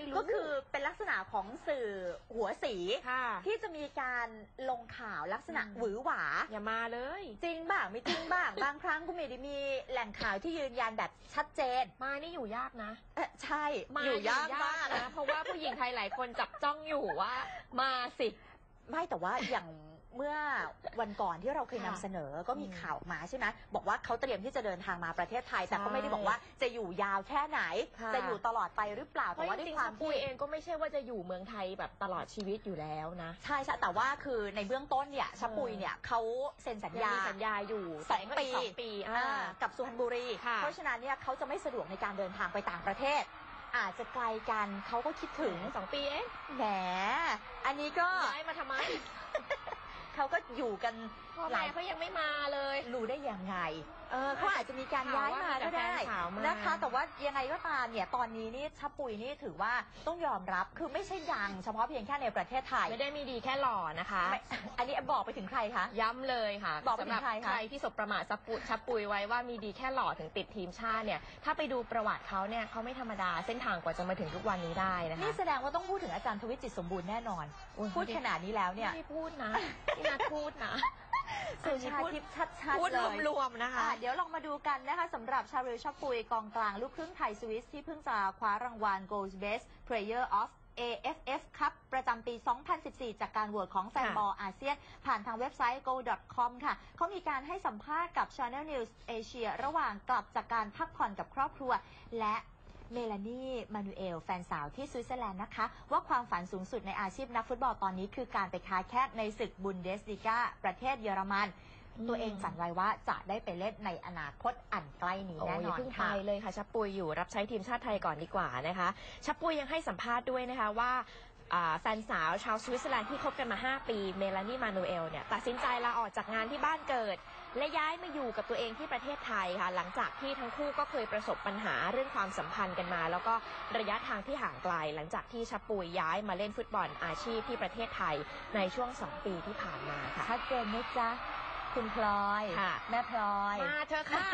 ไม่รู้ ก็คือเป็นลักษณะของสื่อหัวสีค่ะที่จะมีการลงข่าวลักษณะอืมหวือหวา อย่ามาเลย จริงบ้างไม่จริงบ้าง บางครั้งก็ไม่ได้มีแหล่งข่าวที่ยืนยันแบบชัดเจน มานี่อยู่ยากนะเอ๊ะใช่มาอยู่ยากมากนะ เพราะว่าผู้หญิงไทยหลายคนจับจ้องอยู่ว่า มาสิ ไม่แต่ว่าอย่าง เมื่อวันก่อนที่เราเคยนำค่ะเสนอก็มีอืมข่าวออกมาใช่ไหมบอกว่าเขาเตรียมที่จะเดินทางมาประเทศไทย แต่ใช่ก็ไม่ได้บอกว่าจะอยู่ยาวแค่ไหน ค่ะ จะอยู่ตลอดไปหรือเปล่าเพแต่ราะว่าจด้วยริงคๆวาสมปุยที่ เองก็ไม่ใช่ว่าจะอยู่เมืองไทยแบบตลอดชีวิตอยู่แล้วนะใช่ใช่แต่ว่าคือในเบื้องต้นเนี่ยชะปุยเนี่ยเขาเซ็นสัญยังญา มีสัญญาอยู่สองแต่ก็ปีกสองปีอ่า อ่ากับสุพรรณบุรี ค่ะ เพราะฉะนั้นเนี่ยเขาจะไม่สะดวกในการเดินทางไปต่างประเทศ อาจจะไกลกันเขาก็คิดถึงสองปีเองแหมอันนี้ก็ย้ายมาทำไม เขาก็อยู่กัน พ่อแม่เขายังไม่มาเลย รู้ได้ยังไงเออเขาอาจจะมีการย้ายมาก็ได้ข่าวว่ามีแต่แฟนสาวมานะคะ แต่ว่ายังไงก็ตามเนี่ยตอนนี้นี่ชะปุยนี่ถือว่าต้องยอมรับคือไม่ใช่ดัง เฉพาะเพียงแค่ในประเทศไทยไม่ได้มีดีแค่หล่อนะคะ ไม่อันนี้บอกไปถึงใครคะ ย้ำเลยค่ะบอกไปถึงสำหรัใครคะ ใครที่สบประมาทซับปุชับปุยไว้ว่ามีดีแค่หล่อถึงติดทีมชาติเนี่ย ถ้าไปดูประวัติเขาเนี่ยเขาไม่ธรรมดาเส้นทางกว่าจะมาถึงทุกวันนี้ได้นะคะนี่แสดงว่าต้องพูดถึงอาจารย์ทวิตจิตสมบูรณ์แน่นอนโอ้ยพูดขนาดนี้แล้วเนี่ย ไม่ได้พูดนะพี่นัทพูดนะ สุชาทิพย์ชัดๆพูดเลยรวมๆนะคะ อะเดี๋ยวลองมาดูกันนะคะสำหรับชาริลชอปปุยกองกลางลูกครึ่งไทยสวิสที่เพิ่งจะคว้ารางวัล Gold Best Player of AFF ครับประจำปี 2014 จากการโหวตของแฟนค่ะบอลอาเซียน ผ่านทางเว็บไซต์ go.com ค่ะ เขามีการให้สัมภาษณ์กับ Channel News Asia ระหว่างกลับจากการพักผ่อนกับครอบครัว และ เมลานีมานูเอล แฟนสาวที่สวิตเซอร์แลนด์นะคะ ว่าความฝันสูงสุดในอาชีพนักฟุตบอลตอนนี้คือการไปค้าแคบในศึกบุนเดสลิกาประเทศเยอรมัน ตัวเองฝันไว้ว่าจะได้ไปเล่นในอนาคตอันใกล้นี้แน่นอย่าอนเพิ่งไปเลยค่ะชับปุยอยู่รับใช้ทีมชาติไทยก่อนดีกว่านะคะชับปุยยังให้สัมภาษณ์ด้วยนะคะว่า แฟนสาวชาวสวิตเซอร์แลนด์ที่คบกันมา 5 ปี เมลานีมานูเอลเนี่ยตัดสินใจลาออกจากงานที่บ้านเกิด และย้ายมาอยู่กับตัวเองที่ประเทศไทยค่ะ หลังจากที่ทั้งคู่ก็เคยประสบปัญหาเรื่องความสัมพันธ์กันมา แล้วก็ระยะทางที่ห่างไกล หลังจากที่ชาปุยย้ายมาเล่นฟุตบอลอาชีพที่ประเทศไทยในช่วง 2 ปีที่ผ่านมาค่ะชัดเจนไหมจ๊ะ คุณพลอยค่ะ แม่พลอย มาเธอะค่ะ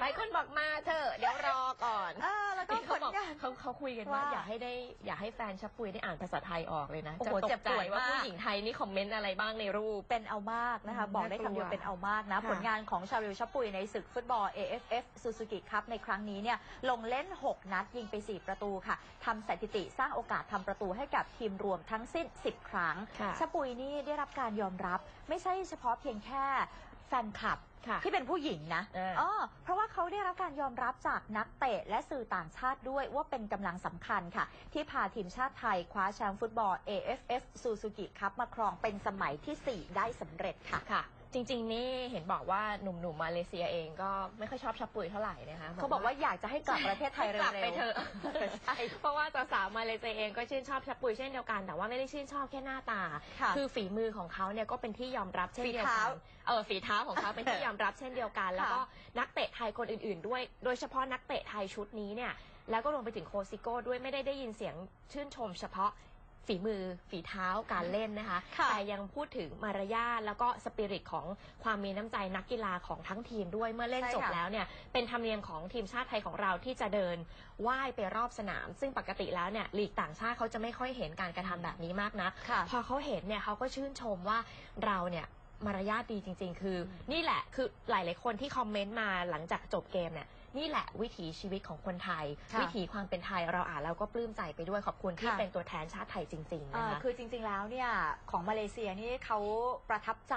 หลายคนบอกมาเถอะเดี๋ยวรอก่อนเออแล้วก็นี่เขาบอกผลงาน เขาเขาคุยกันว่า ว่าอยากให้ได้อยากให้แฟนชับปุยได้อ่านภาษาไทยออกเลยนะโอ้จะโหตเจ็บกใจป่วยว่ามากผู้หญิงไทยนี่คอมเมนต์อะไรบ้างในรูป เป็นเอามากนะคะ อืมบอกได้น่ากลัวคำเดียวเป็นเอามากนะ ค่ะ ผลงานของชาริลชับปุยในศึกฟุตบอล AFF Suzuki Cup ในครั้งนี้เนี่ยลงเล่น 6 นัดยิงไป 4 ประตูค่ะทำสถิติสร้างโอกาสทำประตูให้กับทีมรวมทั้งสิ้น 10 ครั้ง ค่ะชาปุยนี่ได้รับการยอมรับไม่ใช่เฉพาะเพียงแค่แฟนคลับ ค่ะ ที่เป็นผู้หญิงนะเออ อเพราะว่าเขาได้รับการยอมรับจากนักเตะและสื่อต่างชาติด้วยว่าเป็นกำลังสำคัญค่ะ ที่พาทีมชาติไทยคว้าแชมป์ฟุตบอล AFF Suzuki Cup มาครองเป็นสมัยทีสี่4 ได้สำเร็จค่ะ ค่ะ จริง ๆ นี่เห็นบอกว่าหนุ่มๆมาเลเซียเองก็ไม่ค่อยชอบชับปุยเท่าไหร่นะคะเขาบอกว่าอยากจะให้กลับประเทศไทยให้เร็วกลับๆไปเถอะใช่เพราะว่าสาวๆมาเลเซียเองก็ชื่นชอบชับปุยเช่นเดียวกันแต่ว่าไม่ได้ชื่นชอบแค่หน้าตาค่ะคือฝีมือของเขาเนี่ยก็เป็นที่ยอมรับเช่นเดียวฝีกัเท้านเออฝีเท้าของเขาเป็นที่ยอมรับเช่นเดียวกัน แล้วก็นักเตะไทยคนอื่น ๆ ด้วย โดยเฉพาะนักเตะไทยชุดนี้เนี่ยแล้วก็รวมไปถึงโคซิโก้ด้วยไม่ได้ได้ยินเสียงชื่นชมเฉพาะ ฝีมือฝีเท้าการเล่นนะคะ ค่ะแต่ยังพูดถึงมารยาทแล้วก็สปิริตของความมีน้ำใจนักกีฬาของทั้งทีมด้วยเมื่อเล่นใช่จบค่ะ แล้วเนี่ยเป็นธรรมเนียมของทีมชาติไทยของเราที่จะเดินว่ายไปรอบสนาม ซึ่งปกติแล้วเนี่ยลีกต่างชาติเขาจะไม่ค่อยเห็นการกระทำแบบนี้มากนะค่ะ พอเขาเห็นเนี่ยเขาก็ชื่นชมว่าเราเนี่ยมารยาทดีจริง ๆ คือ นี่แหละคือหลาย ๆ คนที่คอมเมนต์มาหลังจากจบเกมเนี่ย นี่แหละวิถีชีวิตของคนไทย ค่ะ วิถีความเป็นไทยเราอ่านแล้วก็ปลื้มใจไปด้วยขอบคุณที่ค่ะ เป็นตัวแทนชาติไทยจริงๆเอ่นะอคะ คือจริงๆ แล้วเนี่ยของมาเลเซียนี่เขาประทับใจ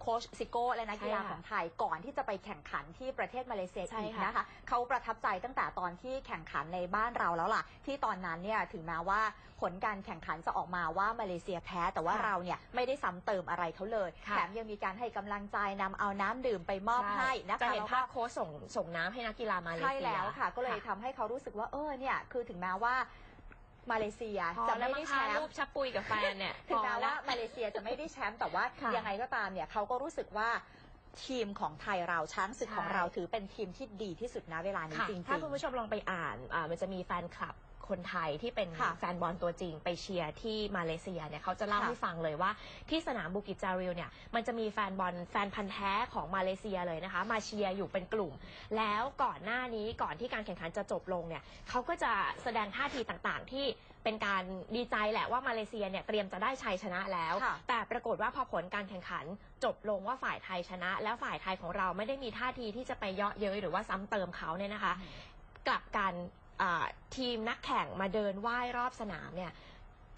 โค้ชซิโก้และนักกีฬาใช่ค่ะของไทยก่อนที่จะไปแข่งขันที่ประเทศมาเลเซียใช่อีกค่ะนะคะเขาประทับใจตั้งแต่ตอนที่แข่งขันในบ้านเราแล้วล่ะ ที่ตอนนั้นเนี่ยถึงแม้ว่าผลการแข่งขันจะออกมาว่ามาเลเซียแพ้ แต่ว่าค่ะเราเนี่ยไม่ได้ซ้ำเติมอะไรเขาเลยค่ะ แถมยังมีการให้กำลังใจนำเอาน้ำดื่มไปมอบให้นะคะจะเห็นแล้วภาก็พโค้ชส่งส่งน้ำให้นักกีฬามาเลเซียใช่แล้วค่ะ ก็เลยทำให้เขารู้สึกว่าเออเนี่ยคือถึงแม้ว่ามาเลเซียพอจะแล้วไม่มาได้แชพามรูป์ปชับปุยกับแฟนเนี่ยถึงแม้พอว่าละ มาเลเซียจะไม่ได้แชมป์แต่ว่าค่ะยังไงก็ตามเนี่ยเขาก็รู้สึกว่าทีมของไทยเราช้างศึกใช่ของเราถือเป็นทีมที่ดีที่สุดนะเวลานี้ค่ะจริงๆ ถ้าคุณผู้ชมลองไปอ่านอ่ามันจะมีแฟนคลับ คนไทยที่เป็นค่ะแฟนบอลตัวจริงไปเชียร์ที่มาเลเซียเนี่ยเขาจะเล่าค่ะให้ฟังเลยว่าที่สนามบูกิจจาริลเนี่ยมันจะมีแฟนบอลแฟนพันธ์แท้ของมาเลเซียเลยนะคะ มาเชียร์อยู่เป็นกลุ่ม แล้วก่อนหน้านี้ก่อนที่การแข่งขันจะจบลงเนี่ยเขาก็จะแสดงท่าทีต่างๆ ที่เป็นการดีใจแหละว่ามาเลเซียเนี่ยเตรียมจะได้ชัยชนะแล้ว ค่ะ แต่ปรากฏว่าพอผลการแข่งขันจบลงว่าฝ่ายไทยชนะ แล้วฝ่ายไทยของเราไม่ได้มีท่าทีที่จะไปเยาะเย้ยหรือว่าซ้ำเติมเขาเนี่ยนะคะ กลับกันอ่า ทีมนักแข่งมาเดินไหว้รอบสนามเนี่ย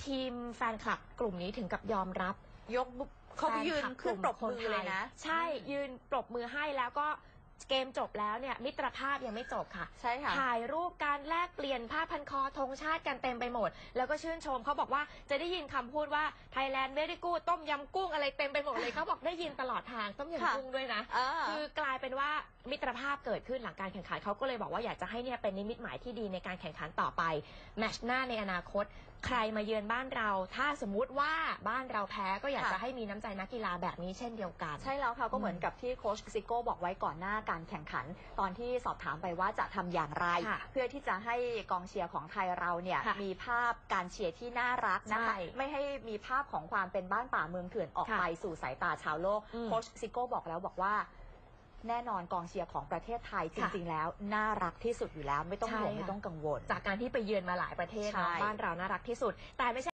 ทีมแฟนคลับกลุ่มนี้ถึงกับยอมรับยกบุเขาไปยืนแฟคลับขึ้นปรบมือเลยนะ ใช่ยืนปรบมือให้แล้วก็ เกมจบแล้วเนี่ยมิตรภาพยังไม่จบค่ะ ใช่ค่ะ ถ่ายรูปการแลกเปลี่ยนผ้าพันคอธงชาติกันเต็มไปหมด แล้วก็ชื่นชมเขาบอกว่าจะได้ยินคำพูดว่าไทยแลนด์เ r รี่กูต้มยำกุ้งอะไรเต็มไปหมดเลยเขาบอกได้ยินตลอดทางต้มค่ะ ยำกุ้งด้วยนะ เออ คือกลายเป็นว่ามิตรภาพเกิดขึ้นหลังการแข่งขันเขาก็เลยบอกว่าอยากจะให้เนี่ยเป็นนิมิตหมายที่ดีในการแข่งขันต่อไปแมตช์หน้าในอนาคต ใครมาเยือนบ้านเรา ถ้าสมมุติว่าบ้านเราแพ้ก็อยากค่ะ จะให้มีน้ำใจนักกีฬาแบบนี้เช่นเดียวกัน ใช่แล้วค่ะก็เหมือนกับที่โค้ชซิโก้บอกไว้ก่อนหน้าการแข่งขัน ตอนที่สอบถามไปว่าจะทำอย่างไรค่ะเพื่อที่จะให้กองเชียร์ของไทยเราเนี่ยค่ะมีภาพการเชียร์ที่น่ารักนะคะใช่ไม่ให้มีภาพของความเป็นบ้านป่าเมืองเถื่อนออกค่ะไปสู่สายตาชาวโลกอืมโค้ชซิโก้บอกแล้วบอกว่าแน่นอนกองเชียร์ของประเทศไทยจค่ะริง ๆ แล้ว น่ารักที่สุดอยู่แล้วไม่ต้องใช่ห่วงค่ะไม่ต้องกังวล จากการที่ไปเยือนมาหลายประเทศเนอะใช่บ้านเราน่ารักที่สุดแต่ไม่ใช่